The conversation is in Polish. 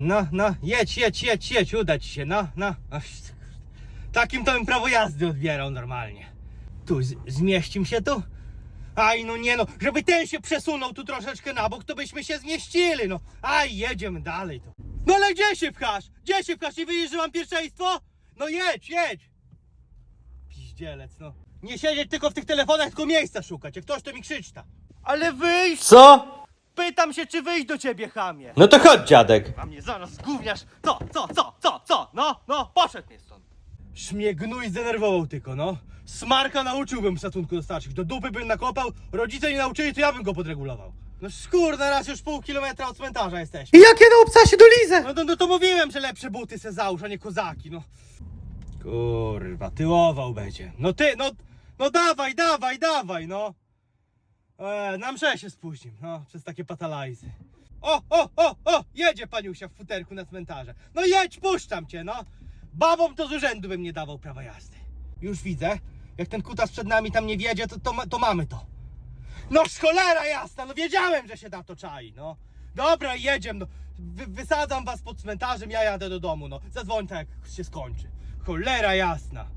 No, no, jedź, jedź, jedź, jedź, uda ci się, no, no. Takim to bym prawo jazdy odbierał normalnie. Tu, z- zmieścim się tu? Aj, no nie no, żeby ten się przesunął tu troszeczkę na bok, to byśmy się zmieścili, no. Aj, jedziemy dalej tu. No ale gdzie się pchasz? Gdzie się pchasz? Nie widzisz, że mam pierwszeństwo? No jedź, jedź. Piździelec, no. Nie siedzieć tylko w tych telefonach, tylko miejsca szukać. Jak ktoś to mi krzyczta. Ale wyjść! Co? Pytam się, czy wyjść do ciebie, chamie. No to chodź, dziadek. A mnie zaraz gówniasz. Co, co, co, co, co? No, no, poszedł mnie stąd. Szmiegnój zdenerwował tylko, no. Smarka nauczyłbym szacunku do starszych. Do dupy bym nakopał, rodzice nie nauczyli, to ja bym go podregulował. No szkurna, raz już pół kilometra od cmentarza jesteśmy. I jakie no psa się dolizę? No to, no to mówiłem, że lepsze buty se załóż, a nie kozaki, no. Kurwa, tyłował będzie. No ty, no, no dawaj, dawaj, dawaj, no. E, na mszę się spóźnim, no, przez takie patalajzy. O, o, o, o, jedzie paniusia w futerku na cmentarze. No jedź, puszczam cię, no. Babom to z urzędu bym nie dawał prawa jazdy. Już widzę, jak ten kutas przed nami tam nie wiedzie, to, to, to mamy to. No cholera jasna, no wiedziałem, że się na to czai, no. Dobra, jedziemy, no. Wy, wysadzam was pod cmentarzem, ja jadę do domu, no. Zadzwoń tak, jak się skończy. Cholera jasna.